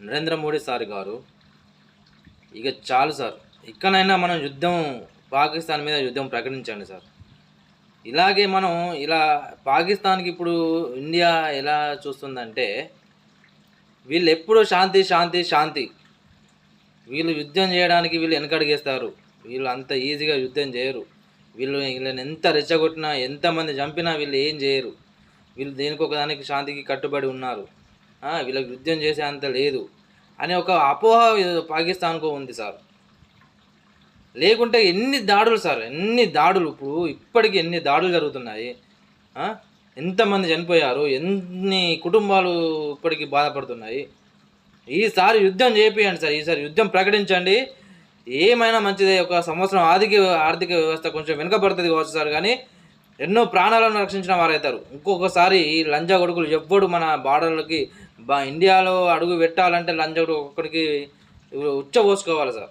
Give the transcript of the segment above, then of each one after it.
Narendra Modi sir గారు ఇక చాలు సార్. ఇక్కడైనా మనం యుద్ధం పాకిస్తాన్ మీద యుద్ధం ప్రకటించండి సార్. ఇలాగే మనం ఇలా పాకిస్తాన్కి ఇప్పుడు ఇండియా ఎలా చూస్తుందంటే వీళ్ళు ఎప్పుడూ శాంతి శాంతి శాంతి. వీళ్ళు యుద్ధం చేయడానికి వీళ్ళు వెనకడిగేస్తారు. వీళ్ళు అంత ఈజీగా యుద్ధం చేయరు. వీళ్ళు వీళ్ళని ఎంత రెచ్చగొట్టినా ఎంతమంది చంపినా వీళ్ళు ఏం చేయరు. వీళ్ళు దేనికి ఒకదానికి శాంతికి కట్టుబడి ఉన్నారు. వీళ్ళకి యుద్ధం చేసే అంత లేదు అనే ఒక అపోహ పాకిస్తాన్కు ఉంది సార్. లేకుంటే ఎన్ని దాడులు సార్ ఎన్ని దాడులు ఇప్పుడు ఇప్పటికీ ఎన్ని దాడులు జరుగుతున్నాయి ఎంతమంది చనిపోయారు ఎన్ని కుటుంబాలు ఇప్పటికీ బాధపడుతున్నాయి. ఈసారి యుద్ధం చేపియండి సార్ ఈసారి యుద్ధం ప్రకటించండి. ఏమైనా మంచిదే ఒక సంవత్సరం ఆర్థిక ఆర్థిక వ్యవస్థ కొంచెం వెనుకబడుతుంది కావచ్చు సార్ కానీ ఎన్నో ప్రాణాలను రక్షించిన వారవుతారు ఇంకొకసారి ఈ లంజా కొడుకులు ఎవ్వడు మన బార్డర్లకి బా ఇండియాలో అడుగు పెట్టాలంటే లంజా ఒక్కడికి ఉచ్చబోసుకోవాలి సార్.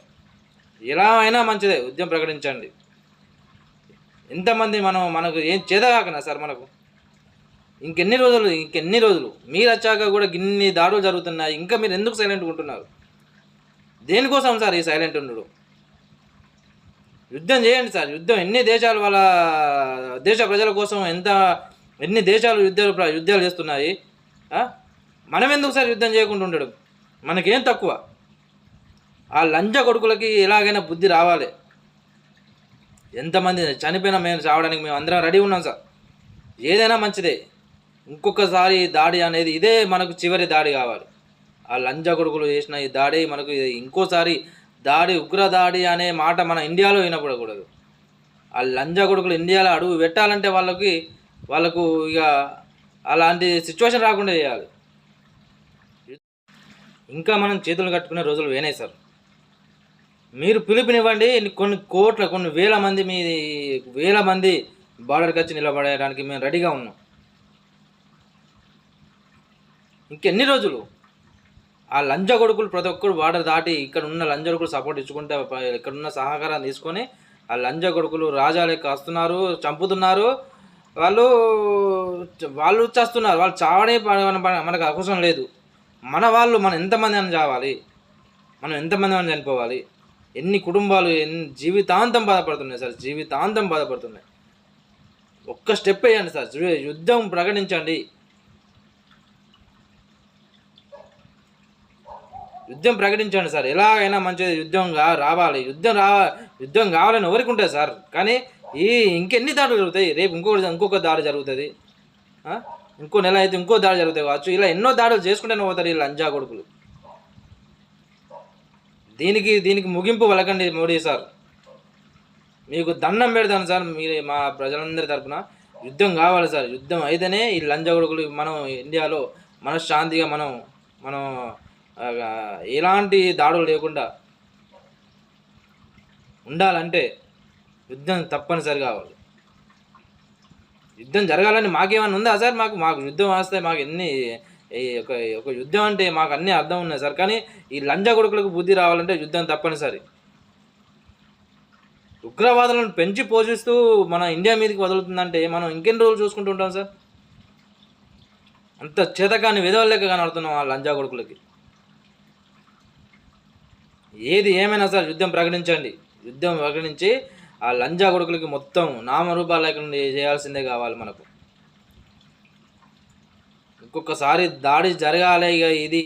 ఎలా అయినా మంచిదే ఉద్యమం ప్రకటించండి. ఎంతమంది మనం మనకు ఏం చేదగాకనా సార్ మనకు. ఇంకెన్ని రోజులు ఇంకెన్ని రోజులు? మీరు వచ్చాక కూడా గిన్ని దాడులు జరుగుతున్నాయి ఇంకా మీరు ఎందుకు సైలెంట్గా ఉంటున్నారు? దేనికోసం సార్ ఈ సైలెంట్ ఉండడు? యుద్ధం చేయండి సార్ యుద్ధం ఎన్ని దేశాలు వాళ్ళ దేశ ప్రజల కోసం ఎంత ఎన్ని దేశాలు యుద్ధాలు ప్ర- యుద్ధాలు చేస్తున్నాయి మనం ఎందుకు సార్ యుద్ధం చేయకుండా ఉండడం. మనకేం తక్కువ. ఆ లంజ కొడుకులకి ఎలాగైనా బుద్ధి రావాలి. ఎంతమంది చనిపోయినా మేము చావడానికి మేము అందరం రెడీ ఉన్నాం సార్. ఏదైనా మంచిదే. ఇంకొకసారి దాడి అనేది ఇదే మనకు చివరి దాడి కావాలి. ఆ లంజ కొడుకులు చేసిన ఈ దాడి మనకు ఇంకోసారి దాడి ఉగ్ర దాడి అనే మాట మన ఇండియాలో వినపడకూడదు. ఆ లంజ కొడుకులు ఇండియాలో అడుగు పెట్టాలంటే వాళ్ళకి వాళ్ళకు ఇక అలాంటి సిచ్యువేషన్ రాకుండా చేయాలి. ఇంకా మనం చేతులు కట్టుకునే రోజులు వేనాయి సార్. మీరు పిలుపునివ్వండి కొన్ని కోట్ల కొన్ని వేల మంది మీ వేల మంది బార్డర్కి వచ్చి నిలబడేయడానికి మేము రెడీగా ఉన్నాం. ఇంకెన్ని రోజులు? ఆ లంజ కొడుకులు ప్రతి ఒక్కరు బార్డర్ దాటి ఇక్కడ ఉన్న లంజ కొడుకులు సపోర్ట్ ఇచ్చుకుంటే ఇక్కడ ఉన్న సహకారం తీసుకొని ఆ లంజ కొడుకులు రాజా లెక్క వస్తున్నారు చంపుతున్నారు. వాళ్ళు వాళ్ళు చేస్తున్నారు వాళ్ళు చావడే మనకు అవసరం లేదు. మన వాళ్ళు మనం ఎంతమంది అని చావాలి? మనం ఎంతమంది అని చనిపోవాలి? ఎన్ని కుటుంబాలు ఎన్ని జీవితాంతం బాధపడుతున్నాయి సార్? జీవితాంతం బాధపడుతున్నాయి. ఒక్క స్టెప్ వేయండి సార్. యుద్ధం ప్రకటించండి. యుద్ధం ప్రకటించండి సార్. ఎలాగైనా మంచిది. యుద్ధం రావాలి. యుద్ధం రా యుద్ధం కావాలని ఎవరికి ఉంటుంది సార్? కానీ ఈ ఇంకెన్ని దాడులు జరుగుతాయి? రేపు ఇంకొకటి ఇంకొక దాడి జరుగుతుంది. ఇంకో నెల అయితే ఇంకో దాడి జరుగుతాయి కావచ్చు. ఇలా ఎన్నో దాడులు చేసుకుంటూనే పోతారు ఈ లంజా కొడుకులు. దీనికి దీనికి ముగింపు వలకండి మోడీ సార్. మీకు దండం పెడతాను సార్ మీరు మా ప్రజలందరి తరపున. యుద్ధం కావాలి సార్ యుద్ధం అయితేనే ఈ లంజా కొడుకులు మనం ఇండియాలో మనశ్శాంతిగా మనం మనం ఎలాంటి దాడులు లేకుండా ఉండాలంటే యుద్ధం తప్పనిసరి కావాలి. యుద్ధం జరగాలని మాకేమైనా ఉందా సార్? మాకు మాకు యుద్ధం వస్తే మాకు ఎన్ని ఒక ఒక యుద్ధం అంటే మాకు అన్నీ అర్థం ఉన్నాయి సార్. కానీ ఈ లంజ కొడుకులకు బుద్ధి రావాలంటే యుద్ధం తప్పనిసరి. ఉగ్రవాదులను పెంచి పోషిస్తూ మన ఇండియా మీదకి వదులుతుందంటే మనం ఇంకెన్ని రోజులు చూసుకుంటూ ఉంటాం సార్? అంత చేతకాన్ని విధవలేక కనబడుతున్నాం ఆ లంజా కొడుకులకి. ఏది ఏమైనా సార్ యుద్ధం ప్రకటించండి. యుద్ధం ప్రకటించి ఆ లంజా కొడుకులకి మొత్తం నామరూపాలు లేకుండా చేయాల్సిందే కావాలి మనకు. ఇంకొకసారి దాడి జరగాలి ఇక ఇది.